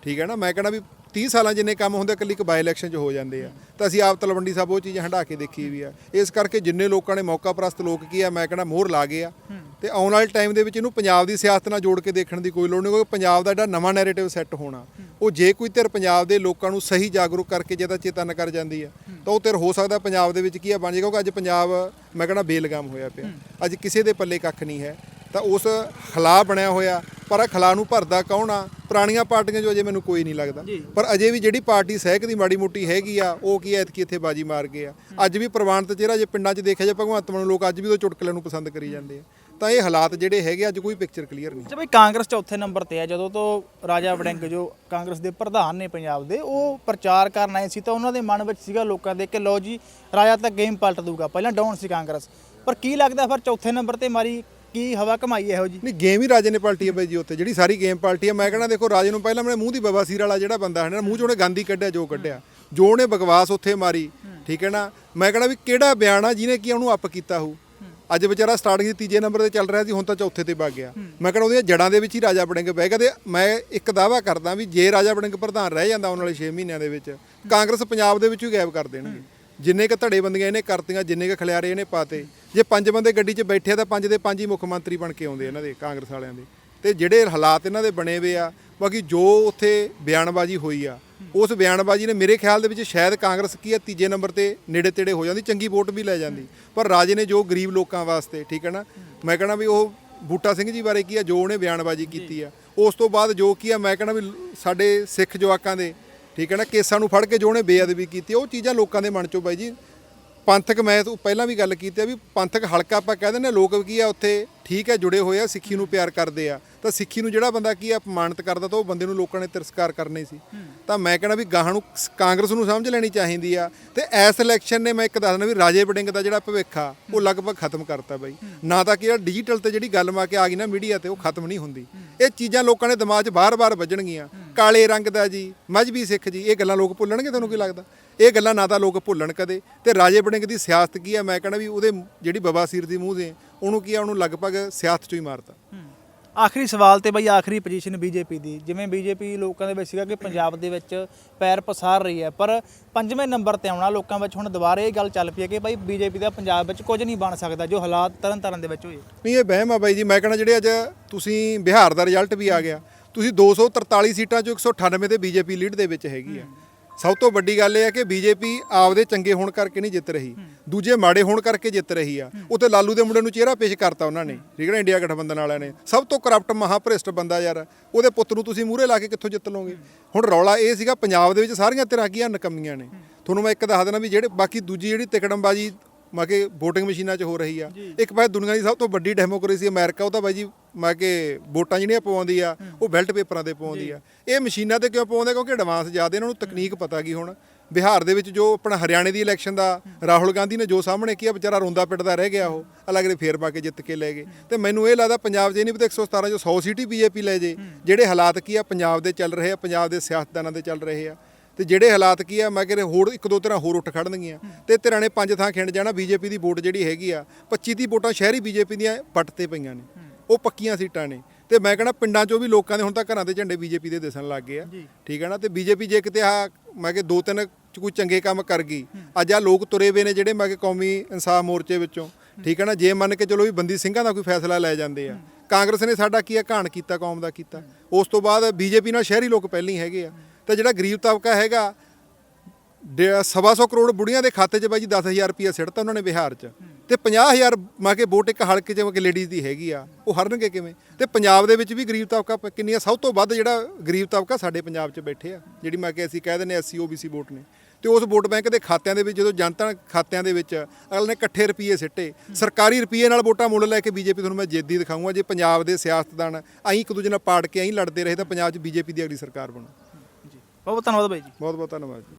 ਠੀਕ ਹੈ ਨਾ? ਮੈਂ ਕਹਿੰਦਾ ਵੀ 30 ਸਾਲਾਂ ਜਿੰਨੇ ਕੰਮ ਹੁੰਦੇ ਇਕੱਲੀ ਇੱਕ ਬਾਈ ਇਲੈਕਸ਼ਨ 'ਚ ਹੋ ਜਾਂਦੇ ਆ। ਤਾਂ ਅਸੀਂ ਆਪ ਤਲਵੰਡੀ ਸਾਹਿਬ ਉਹ ਚੀਜ਼ ਹੰਢਾ ਕੇ ਦੇਖੀ ਵੀ ਆ। ਇਸ ਕਰਕੇ ਜਿੰਨੇ ਲੋਕਾਂ ਨੇ ਮੌਕਾ ਪ੍ਰਸਤ ਲੋਕ ਕੀ ਆ ਮੈਂ ਕਹਿੰਦਾ ਮੋਹਰ ਲਾ ਗਏ ਆ। ਤੇ ਆਉਣ ਵਾਲੇ ਟਾਈਮ ਦੇ ਵਿੱਚ ਇਹਨੂੰ ਪੰਜਾਬ ਦੀ ਸਿਆਸਤ ਨਾਲ ਜੋੜ ਕੇ ਦੇਖਣ ਦੀ ਕੋਈ ਲੋੜ ਨਹੀਂ ਕਿਉਂਕਿ ਪੰਜਾਬ ਦਾ ਜਿਹੜਾ ਨਵਾਂ ਨੈਰੇਟਿਵ ਸੈੱਟ ਹੋਣਾ ਉਹ ਜੇ ਕੋਈ ਧਿਰ ਪੰਜਾਬ ਦੇ ਲੋਕਾਂ ਨੂੰ ਸਹੀ ਜਾਗਰੂਕ ਕਰਕੇ ਜੇ ਤਾਂ ਚੇਤਨ ਕਰ ਜਾਂਦੀ ਆ ਤਾਂ ਉਹ ਧਿਰ ਹੋ ਸਕਦਾ ਪੰਜਾਬ ਦੇ ਵਿੱਚ ਕੀ ਆ ਬਣ ਜਾਏਗਾ ਕਿਉਂਕਿ ਅੱਜ ਪੰਜਾਬ ਮੈਂ ਕਹਿੰਦਾ ਬੇਲਗਾਮ ਹੋਇਆ ਪਿਆ। ਅੱਜ ਕਿਸੇ ਦੇ ਪੱਲੇ ਕੱਖ ਨਹੀਂ ਹੈ ਤਾਂ ਉਸ ਖਲਾ ਬਣਿਆ ਹੋਇਆ ਪਰ ਇਹ ਖਲਾ ਨੂੰ ਭਰਦਾ ਕੌਣ ਆ? ਪੁਰਾਣੀਆਂ ਪਾਰਟੀਆਂ ਜੋ ਅਜੇ ਮੈਨੂੰ ਕੋਈ ਨਹੀਂ ਲੱਗਦਾ। ਪਰ ਅਜੇ ਵੀ ਜਿਹੜੀ ਪਾਰਟੀ ਸਹਿਕ ਦੀ ਮਾੜੀ ਮੋਟੀ ਹੈਗੀ ਆ ਉਹ ਕੀ ਐਤਕੀ ਇੱਥੇ ਬਾਜੀ ਮਾਰ ਗਏ ਆ। ਅੱਜ ਵੀ ਪ੍ਰਵਾਨਿਤ ਚਿਹਰਾ ਜੇ ਪਿੰਡਾਂ 'ਚ ਦੇਖਿਆ ਜੇ ਭਗਵੰਤ ਮਾਨ ਲੋਕ ਅੱਜ ਵੀ ਉਹ ਚੁਟਕਲੇ ਨੂੰ ਪਸੰਦ ਕਰੀ ਜਾਂਦੇ ਆ। ਤਾਂ ਇਹ ਹਾਲਾਤ ਜਿਹੜੇ ਹੈਗੇ ਅੱਜ ਕੋਈ ਪਿਕਚਰ ਕਲੀਅਰ ਨਹੀਂ। ਅੱਛਾ ਬਈ ਕਾਂਗਰਸ ਚੌਥੇ ਨੰਬਰ ਤੇ ਹੈ ਜਦੋਂ ਤੋਂ ਰਾਜਾ ਵੜਿੰਗ ਜੋ ਕਾਂਗਰਸ ਦੇ ਪ੍ਰਧਾਨ ਨੇ ਪੰਜਾਬ ਦੇ ਉਹ ਪ੍ਰਚਾਰ ਕਰਨ ਆਏ ਸੀ ਤਾਂ ਉਹਨਾਂ ਦੇ ਮਨ ਵਿੱਚ ਸੀਗਾ ਲੋਕਾਂ ਦੇ ਕਿ ਲਓ ਜੀ ਰਾਜਾ ਤਾਂ ਗੇਮ ਪਲਟ ਦੂਗਾ। ਪਹਿਲਾਂ ਡਾਊਨ ਸੀ ਕਾਂਗਰਸ। ਪਰ ਕੀ ਲੱਗਦਾ ਫਿਰ ਚੌਥੇ ਨੰਬਰ ਤੇ ਮਾਰੀ ਕੀ ਹਵਾ ਕਮਾਈ ਇਹੋ ਜੀ ਨਹੀਂ ਗੇਮ ਹੀ ਰਾਜੇ ਨੇ ਪਲਟੀ ਹੈ ਬਾਈ ਜੀ ਉੱਥੇ ਜਿਹੜੀ ਸਾਰੀ ਗੇਮ ਪਲਟੀ ਹੈ ਮੈਂ ਕਹਿੰਦਾ ਦੇਖੋ ਰਾਜੇ ਨੂੰ ਪਹਿਲਾਂ ਮੇਰੇ ਮੂੰਹ ਦੀ ਬਵਾਸੀਰ ਵਾਲਾ ਜਿਹੜਾ ਬੰਦਾ ਹੈ ਨਾ ਮੂੰਹ 'ਚ ਉਹਨੇ ਗੰਦ ਹੀ ਕੱਢਿਆ ਜੋ ਕੱਢਿਆ। ਜੋ ਉਹਨੇ ਬਕਵਾਸ ਉੱਥੇ ਮਾਰੀ ਠੀਕ ਹੈ ਨਾ? ਮੈਂ ਕਹਿੰਦਾ ਵੀ ਕਿਹੜਾ ਬਿਆਨ ਆ ਜਿਹਨੇ ਕੀ ਉਹਨੂੰ ਅਪ ਕੀਤਾ ਹੋ ਅੱਜ ਵਿਚਾਰਾ ਸਟਾਰਟਿੰਗ ਦੀ ਤੀਜੇ ਨੰਬਰ ਤੇ ਚੱਲ ਰਿਹਾ ਸੀ ਹੁਣ ਤਾਂ ਚੌਥੇ ਤੇ ਵਗ ਗਿਆ। ਮੈਂ ਕਹਿੰਦਾ ਉਹਦੀਆਂ ਜੜਾਂ ਦੇ ਵਿੱਚ ਹੀ ਰਾਜਾ ਵੜਿੰਗ ਬਹਿ ਗਿਆ ਤੇ ਮੈਂ ਇੱਕ ਦਾਵਾ ਕਰਦਾ ਵੀ ਜੇ ਰਾਜਾ ਵੜਿੰਗ ਪ੍ਰਧਾਨ ਰਹਿ ਜਾਂਦਾ ਆਉਣ ਵਾਲੇ 6 ਮਹੀਨਿਆਂ ਦੇ ਵਿੱਚ ਕਾਂਗਰਸ ਪੰਜਾਬ ਦੇ ਵਿੱਚੋਂ ਹੀ ਗਾਇਬ ਕਰ ਦੇਣਗੇ। ਜਿੰਨੇ ਕ ਧੜੇ ਬੰਦੀਆਂ ਇਹਨੇ ਕਰਤੀਆਂ ਜਿੰਨੇ ਕ ਖਲਿਆਰੇ ਇਹਨੇ ਪਾਤੇ ਜੇ ਪੰਜ ਬੰਦੇ ਗੱਡੀ 'ਚ ਬੈਠੇ ਤਾਂ ਪੰਜ ਦੇ ਪੰਜ ਹੀ ਮੁੱਖ ਮੰਤਰੀ ਬਣ ਕੇ ਆਉਂਦੇ ਇਹਨਾਂ ਦੇ ਕਾਂਗਰਸ ਵਾਲਿਆਂ ਦੇ। ਤੇ ਜਿਹੜੇ ਹਾਲਾਤ ਇਹਨਾਂ ਦੇ ਬਣੇ ਹੋਏ ਆ ਬਾਕੀ ਜੋ ਉੱਥੇ ਬਿਆਨਬਾਜ਼ੀ ਹੋਈ ਆ ਉਸ ਬਿਆਨਬਾਜ਼ੀ ਨੇ ਮੇਰੇ ਖਿਆਲ ਦੇ ਵਿੱਚ ਸ਼ਾਇਦ ਕਾਂਗਰਸ ਕੀ ਆ ਤੀਜੇ ਨੰਬਰ ਤੇ ਨੇੜੇ ਤੇੜੇ ਹੋ ਜਾਂਦੀ, ਚੰਗੀ ਵੋਟ ਵੀ ਲੈ ਜਾਂਦੀ। ਪਰ ਰਾਜੇ ਨੇ ਜੋ ਗਰੀਬ ਲੋਕਾਂ ਵਾਸਤੇ, ਠੀਕ ਹੈ ਨਾ? ਮੈਂ ਕਹਿੰਦਾ ਵੀ ਉਹ ਬੂਟਾ ਸਿੰਘ ਜੀ ਬਾਰੇ ਕੀ ਆ ਜੋ ਉਹਨੇ ਬਿਆਨਬਾਜ਼ੀ ਕੀਤੀ ਆ ਉਸ ਤੋਂ ਬਾਅਦ ਜੋ ਕੀ ਆ ਮੈਂ ਕਹਿੰਦਾ ਵੀ ਸਾਡੇ ਸਿੱਖ ਜਵਾਕਾਂ ਦੇ, ਠੀਕ ਹੈ ਨਾ, ਕੇਸਾਂ ਨੂੰ ਫੜ ਕੇ ਜੋ ਉਹਨੇ ਬੇਅਦਬੀ ਕੀਤੀ, ਉਹ ਚੀਜ਼ਾਂ ਲੋਕਾਂ ਦੇ ਮਨ ਚੋਂ ਬਾਈ ਜੀ। ਪੰਥਕ, ਮੈਂ ਪਹਿਲਾਂ ਵੀ ਗੱਲ ਕੀਤੀ ਆ ਵੀ ਪੰਥਕ ਹਲਕਾ ਆਪਾਂ ਕਹਿ ਦਿੰਦੇ ਆ ਲੋਕ ਕੀ ਆ ਉੱਥੇ ਠੀਕ ਹੈ, ਜੁੜੇ ਹੋਏ ਆ, ਸਿੱਖੀ ਨੂੰ ਪਿਆਰ ਕਰਦੇ ਆ। ਤਾਂ ਸਿੱਖੀ ਨੂੰ ਜਿਹੜਾ ਬੰਦਾ ਕੀ ਅਪਮਾਨਿਤ ਕਰਦਾ ਤਾਂ ਉਹ ਬੰਦੇ ਨੂੰ ਲੋਕਾਂ ਨੇ ਤਿਰਸਕਾਰ ਕਰਨਾ ਸੀ। ਤਾਂ ਮੈਂ ਕਹਿੰਦਾ ਵੀ ਗਾਹਾਂ ਨੂੰ ਕਾਂਗਰਸ ਨੂੰ ਸਮਝ ਲੈਣੀ ਚਾਹੀਦੀ ਆ। ਤੇ ਐਸ ਇਲੈਕਸ਼ਨ ਨੇ ਮੈਂ ਇੱਕ ਦੱਸਣਾ ਵੀ ਰਾਜੇ ਵੜਿੰਗ ਦਾ ਜਿਹੜਾ ਭਵਿੱਖ ਆ ਉਹ ਲਗਭਗ ਖਤਮ ਕਰਤਾ ਬਾਈ। ਨਾ ਤਾਂ ਕਿ ਜਿਹੜਾ ਡਿਜੀਟਲ ਤੇ ਜਿਹੜੀ ਗੱਲ ਮਾ ਕੇ ਆ ਗਈ ਨਾ ਮੀਡੀਆ ਤੇ ਉਹ ਖਤਮ ਨਹੀਂ ਹੁੰਦੀ। ਇਹ ਚੀਜ਼ਾਂ ਲੋਕਾਂ ਦੇ ਦਿਮਾਗ 'ਚ ਬਾਰ-ਬਾਰ ਵੱਜਣਗੀਆਂ। ਕਾਲੇ ਰੰਗ ਦਾ ਜੀ ਮਜਬੀ ਸਿੱਖ ਜੀ ਇਹ ਗੱਲਾਂ ਲੋਕ ਭੁੱਲਣਗੇ ਤੁਹਾਨੂੰ ਕੀ ਲੱਗਦਾ? ਇਹ ਗੱਲਾਂ ਨਾ ਤਾਂ ਲੋਕ ਭੁੱਲਣ ਕਦੇ। ਤੇ ਰਾਜੇ ਵੜਿੰਗ ਦੀ ਸਿਆਸਤ ਕੀ ਆ? ਮੈਂ ਕਹਿੰਦਾ ਵੀ ਉਹਦੇ ਜਿਹੜੀ ਬਵਾਸੀਰ ਦੀ ਮੂੰਹ ਦੇ ਉਹਨੂੰ ਕੀ ਆ? ਉਹਨੂੰ ਲਗਭਗ ਸਿਆਸਤ 'ਚੋਂ ਹੀ ਮਾਰਤਾ। ਆਖਰੀ ਸਵਾਲ ਤੇ ਬਈ ਆਖਰੀ ਪੋਜੀਸ਼ਨ ਬੀਜੇਪੀ ਦੀ। ਜਿਵੇਂ ਬੀਜੇਪੀ ਲੋਕਾਂ ਦੇ ਵਿੱਚ ਸੀਗਾ ਕਿ ਪੰਜਾਬ ਦੇ ਵਿੱਚ ਪੈਰ ਪਸਾਰ ਰਹੀ ਹੈ, ਪਰ ਪੰਜਵੇਂ ਨੰਬਰ ਤੇ ਆਉਣਾ ਲੋਕਾਂ ਵਿੱਚ ਹੁਣ ਦੁਬਾਰਾ ਇਹ ਗੱਲ ਚੱਲ ਪਈ ਹੈ ਕਿ ਭਾਈ ਬੀਜੇਪੀ ਦਾ ਪੰਜਾਬ ਵਿੱਚ ਕੁਝ ਨਹੀਂ ਬਣ ਸਕਦਾ, ਜੋ ਹਾਲਾਤ ਤਰਨ ਤਾਰਨ ਦੇ ਵਿੱਚ ਹੋਏ। ਨਹੀਂ, ਇਹ ਵਹਿਮ ਆ ਬਾਈ ਜੀ। ਮੈਂ ਕਹਿੰਦਾ ਜਿਹੜੇ ਅੱਜ ਤੁਸੀਂ ਬਿਹਾਰ ਦਾ ਰਿਜ਼ਲਟ ਵੀ ਆ ਗਿਆ, ਤੁਸੀਂ 243 ਸੀਟਾਂ ਚੋਂ 198 ਤੇ ਬੀਜੇਪੀ ਲੀਡ ਦੇ ਵਿੱਚ ਹੈਗੀ ਆ। ਸਭ ਤੋਂ ਵੱਡੀ ਗੱਲ ਇਹ ਹੈ ਕਿ ਬੀਜੇਪੀ ਆਪਦੇ ਚੰਗੇ ਹੋਣ ਕਰਕੇ ਨਹੀਂ ਜਿੱਤ ਰਹੀ। ਦੂਜੇ ਮਾੜੇ ਹੋਣ ਕਰਕੇ ਜਿੱਤ ਰਹੀ ਆ। ਉੱਥੇ ਲਾਲੂ ਦੇ ਮੁੰਡੇ ਨੂੰ ਚਿਹਰਾ ਪੇਸ਼ ਕਰਤਾ ਉਹਨਾਂ ਨੇ। ਠੀਕ ਹੈ ਨਾ ਇੰਡੀਆ ਗਠਬੰਧਨ ਵਾਲਿਆਂ ਨੇ। ਸਭ ਤੋਂ ਕਰਪਟ ਮਹਾਭ੍ਰਿਸ਼ਟ ਬੰਦਾ ਯਾਰ ਉਹਦੇ ਪੁੱਤ ਨੂੰ ਤੁਸੀਂ ਮੂਹਰੇ ਲਾ ਕੇ ਕਿੱਥੋਂ ਜਿੱਤ ਲਓਗੇ? ਹੁਣ ਰੌਲਾ ਇਹ ਸੀਗਾ ਪੰਜਾਬ ਦੇ ਵਿੱਚ ਸਾਰੀਆਂ ਧਿਰਾਂ ਕੀਆਂ ਨਕਮੀਆਂ ਨੇ। ਤੁਹਾਨੂੰ ਮੈਂ ਇੱਕ ਦੱਸ ਦੇਣਾ ਵੀ ਜਿਹੜੇ ਬਾਕੀ ਦੂਜੀ ਜਿਹੜੀ ਤਿਕੜਮਬਾਜੀ ਮੈਂ ਕਿ VOTING ਮਸ਼ੀਨਾਂ 'ਚ ਹੋ ਰਹੀ ਆ। ਇੱਕ ਪਾਸੇ ਦੁਨੀਆ ਦੀ ਸਭ ਤੋਂ ਵੱਡੀ ਡੈਮੋਕ੍ਰੇਸੀ ਅਮਰੀਕਾ ਉਹ ਤਾਂ ਬਾਈ ਜੀ ਮੈਂ ਕਿ ਵੋਟਾਂ ਜਿਹੜੀਆਂ ਪਵਾਉਂਦੀ ਆ ਉਹ ਬੈਲਟ ਪੇਪਰਾਂ ਤੇ ਪਵਾਉਂਦੀ ਆ। ਇਹ ਮਸ਼ੀਨਾਂ ਤੇ ਕਿਉਂ ਪਵਾਉਂਦੇ ਕਿਉਂਕਿ ਐਡਵਾਂਸ ਜ਼ਿਆਦਾ ਇਹਨਾਂ ਨੂੰ ਤਕਨੀਕ ਪਤਾ ਗਈ ਹੁਣ। ਬਿਹਾਰ ਦੇ ਵਿੱਚ ਜੋ ਆਪਣਾ ਹਰਿਆਣੇ ਦੀ ਇਲੈਕਸ਼ਨ ਦਾ ਰਾਹੁਲ ਗਾਂਧੀ ਨੇ ਜੋ ਸਾਹਮਣੇ ਕੀਤਾ ਵਿਚਾਰਾ ਰੋਂਦਾ ਪਿੱਟਦਾ ਰਹਿ ਗਿਆ ਉਹ। ਅਲੱਗ ਦੇ ਫੇਰ ਪਾ ਕੇ ਜਿੱਤ ਕੇ ਲੈ ਗਏ। ਤੇ ਮੈਨੂੰ ਇਹ ਲੱਗਦਾ ਪੰਜਾਬ 'ਚ ਇਹ ਨਹੀਂ ਪਤਾ 117 ਜੋ 100 ਸੀਟੀ ਬੀਜੇਪੀ ਲੈ ਜੇ। ਜਿਹੜੇ ਹਾਲਾਤ ਕੀ ਆ ਪੰਜਾਬ ਦੇ ਚੱਲ ਰਹੇ ਆ ਪੰਜਾਬ ਦੇ ਸਿਆਸਤਦਾਨਾਂ ਦੇ ਚੱਲ ਰਹੇ ਆ। ਤੇ ਜਿਹੜੇ ਹਾਲਾਤ ਕੀ ਆ ਮੈਂ ਕਹਿੰਦਾ ਹੋਰ ਇੱਕ ਦੋ ਤਰ੍ਹਾਂ ਹੋਰ ਉੱਠ ਖੜਨਗੀਆਂ। ਤੇ ਧਿਰਾਂ ਨੇ ਪੰਜ ਥਾਂ ਖਿੰਡ ਜਾਣਾ ਬੀਜੇਪੀ ਦੀ ਵੋਟ ਜਿਹੜੀ ਹੈਗੀ ਆ 25 ਦੀ ਵੋਟਾਂ ਸ਼ਹਿਰੀ ਬੀਜੇਪੀ ਦੀਆਂ ਪੱਟ ਤੇ ਪਈਆਂ ਨੇ। ਉਹ ਪੱਕੀਆਂ ਸੀਟਾਂ ਨੇ। ਤੇ ਮੈਂ ਕਹਿੰਦਾ ਪਿੰਡਾਂ 'ਚੋਂ ਵੀ ਲੋਕਾਂ ਦੇ ਹੁਣ ਤਾਂ ਘਰਾਂ ਦੇ ਝੰਡੇ ਬੀਜੇਪੀ ਦੇ ਦਿਸਣ ਲੱਗ ਗਏ ਆ। ਠੀਕ ਹੈ ਨਾ ਤੇ ਬੀਜੇਪੀ ਜੇ ਕਿਤੇ ਆ ਮੈਂ ਕਿ ਦੋ ਤਿੰਨ ਚ ਕੋਈ ਚੰਗੇ ਕੰਮ ਕਰ ਗਈ ਅੱਜ ਆ ਲੋਕ ਤੁਰੇ ਵੇ ਨੇ ਜਿਹੜੇ ਮੈਂ ਕਿ ਕੌਮੀ ਇਨਸਾਫ ਮੋਰਚੇ ਵਿੱਚੋਂ। ਠੀਕ ਹੈ ਨਾ ਜੇ ਮੰਨ ਕੇ ਚਲੋ ਵੀ ਬੰਦੀ ਸਿੰਘਾਂ ਦਾ ਕੋਈ ਫੈਸਲਾ ਲੈ ਜਾਂਦੇ ਆ। ਕਾਂਗਰਸ ਨੇ ਸਾਡਾ ਕੀ ਆ ਘਾਣ ਕੀਤਾ ਕੌਮ ਦਾ ਕੀਤਾ। ਉਸ ਤੋਂ ਬਾਅਦ ਬੀਜੇਪੀ ਨਾਲ ਸ਼ਹਿਰੀ ਲੋਕ ਪਹਿਲਾਂ ਹੈਗੇ ਆ। ਤੇ ਜਿਹੜਾ ਗਰੀਬ ਤਬਕਾ ਹੈਗਾ ਸਵਾ ਸੌ ਕਰੋੜ ਬੁੜੀਆਂ ਦੇ ਖਾਤੇ 'ਚ ਬਾਈ ਜੀ 10000 ਰੁਪਇਆ ਸਿੱਟਤਾ ਉਹਨਾਂ ਨੇ ਬਿਹਾਰ 'ਚ। ਤੇ 50000 ਮਾ ਕੇ ਵੋਟ ਇੱਕ ਹਲਕੇ 'ਚ ਕਿ ਲੇਡੀਜ਼ ਦੀ ਹੈਗੀ ਆ ਉਹ ਹਰਨਗੇ ਕਿਵੇਂ? ਤੇ ਪੰਜਾਬ ਦੇ ਵਿੱਚ ਵੀ ਗਰੀਬ ਤਬਕਾ ਕਿੰਨੀ ਆ ਸਭ ਤੋਂ ਵੱਧ ਜਿਹੜਾ ਗਰੀਬ ਤਬਕਾ ਸਾਡੇ ਪੰਜਾਬ 'ਚ ਬੈਠੇ ਆ ਜਿਹੜੀ ਮੈਂ ਕਿ ਅਸੀਂ ਕਹਿ ਦਿੰਦੇ ਐਸਸੀ ਓਬੀਸੀ ਵੋਟ ਨੇ। ਤੇ ਉਸ ਵੋਟ ਬੈਂਕ ਦੇ ਖਾਤਿਆਂ ਦੇ ਵਿੱਚ ਜਦੋਂ ਜਨਤਾ ਖਾਤਿਆਂ ਦੇ ਵਿੱਚ ਅਗਲੇ ਨੇ ਇਕੱਠੇ ਰੁਪਏ ਸਿੱਟੇ ਸਰਕਾਰੀ ਰੁਪਏ ਨਾਲ ਵੋਟਾਂ ਮੁੱਲ ਲੈ ਕੇ ਬੀਜੇਪੀ ਤੁਹਾਨੂੰ ਮੈਂ ਜੇਦੀ ਦਿਖਾਊਂਗਾ ਜੇ ਪੰਜਾਬ ਦੇ ਸਿਆਸਤਦਾਨ ਐਂ ਇੱਕ ਦੂਜੇ ਨਾਲ ਪਾੜ ਕੇ ਐਂ ਲੜਦੇ ਰਹੇ ਤਾਂ ਪੰਜਾਬ 'ਚ ਬੀਜੇਪੀ ਦੀ ਅਗਲੀ ਸਰਕਾਰ ਬਣੂ। ਬਹੁਤ ਬਹੁਤ ਧੰਨਵਾਦ ਬਾਈ ਜੀ। ਬਹੁਤ ਬਹੁਤ ਧੰਨਵਾਦ